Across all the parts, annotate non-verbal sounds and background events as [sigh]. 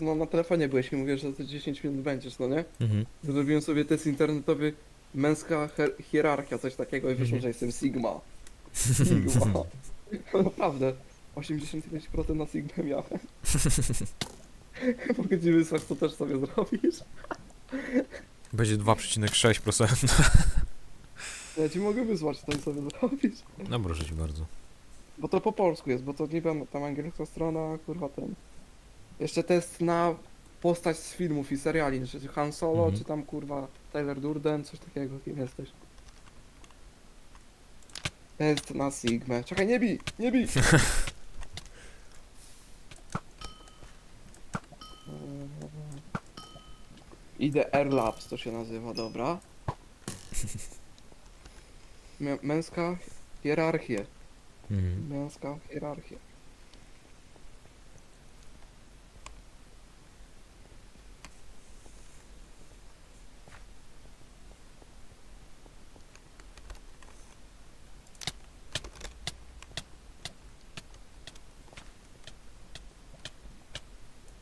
no, na telefonie byłeś i mówię, że za 10 minut będziesz, no nie? Mhm. Zrobiłem sobie test internetowy, męska hier- hierarchia, coś takiego i wyszło, Mhm. że jestem Sigma. [laughs] Sigma. No Naprawdę. 85% na Sigmę miałem. [laughs] Mogę ci wysłać, co też sobie zrobisz. Będzie 2,6%. Ja ci mogę wysłać, co sobie zrobisz. No proszę ci bardzo. Bo to po polsku jest, bo to nie wiem, tam angielska strona, kurwa ten. Jeszcze test na postać z filmów i seriali, czy Han Solo, Mhm. czy tam kurwa Tyler Durden, coś takiego, kim jesteś. Test na Sigmę. Czekaj, nie bij, nie bij! [laughs] Idę Air Labs, to się nazywa, dobra. [laughs] Mę- Męska hierarchia. Mhm. Męska hierarchia.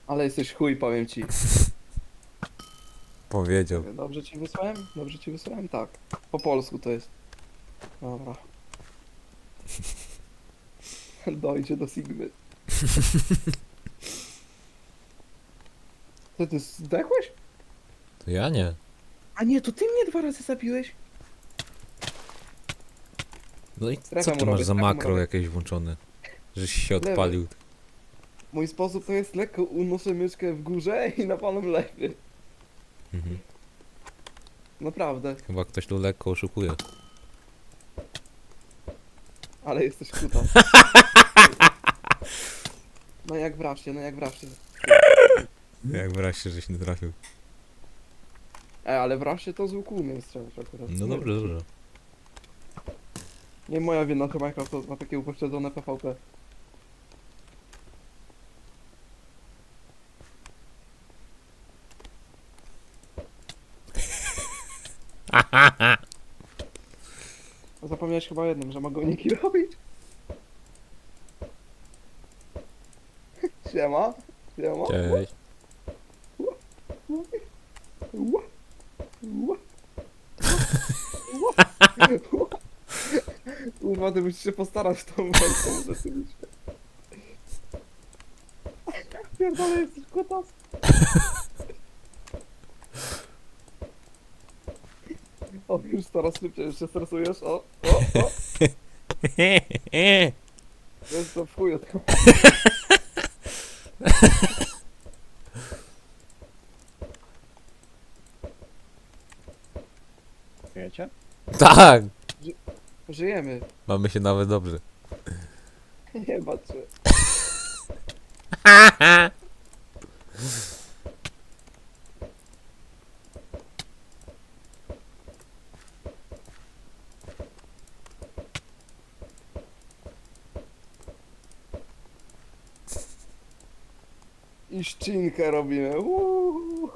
Ale jesteś chuj, powiem ci. Powiedział. Dobrze ci wysłałem? Dobrze ci wysłałem? Tak. Po polsku to jest. Dobra. [laughs] Dojdzie do Sigmy. [laughs] Co ty zdechłeś? To ja nie. A nie, to ty mnie dwa razy zabiłeś. No i Strefę co mu ty robię, masz za strefę mu makro robię. jakieś włączone? Żeś się Lewy. odpalił. Mój sposób to jest lekko unoszę myszkę w górze i napalam lewy. Mhm. Naprawdę. Chyba ktoś tu lekko oszukuje. Ale jesteś kuta. No jak wraszcie, no jak wraszcie. Jak wreszcie, żeś nie trafił. E, ale wraszcie to z łuku umiem strzelać akurat. No dobrze, dobrze. Nie moja wina, że Microsoft ma takie upośledzone PvP. [laughs] Zapomniałeś chyba o jednym, że mogą uniki robić. Siema. Siema. Cześć. Ła. Ła. Ła. Kurwa, ty musisz się postarać tą walką rzeczywiście. Pierdolę, jesteś kutas. [laughs] O, już coraz szybciej, już się stresujesz. O, o, o. [laughs] Jest to w chuju. to. Wiecie? tak! Żyjemy. Mamy się nawet dobrze. [laughs] Nie patrzę. [laughs] I ścinkę robimy. Uuu.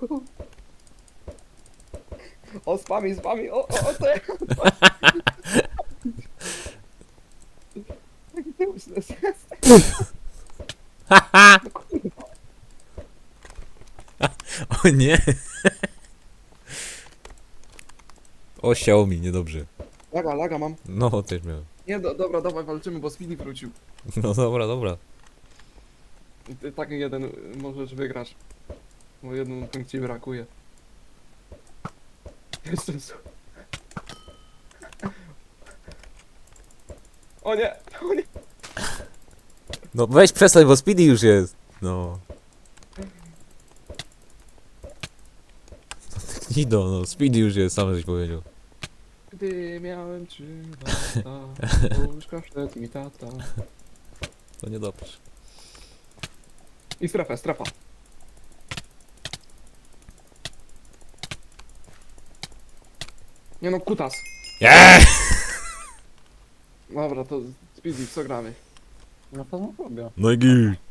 O, spami, spami, o, o, o, to ja. Ty [laughs] jest. o nie! o, Xiaomi, niedobrze. Laga, laga mam. No, też miałem. Nie, do, dobra, dawaj, walczymy, bo Speedy wrócił. No dobra, dobra. Ty tak jeden możesz wygrać. Bo jednym punkcie brakuje. Jeszcze su- O nie! O nie! No weź przestań, bo Speedy już jest. No. [laughs] No ty no Speedy już jest, sam żeś powiedział. Gdy miałem trzy lata, [laughs] łóżka wszedł mi tata. To niedobrze. I strefa, strefa. Nie no, kutas. Yeah! Dobra, to Speedy, w co gramy? No to robię. No i git.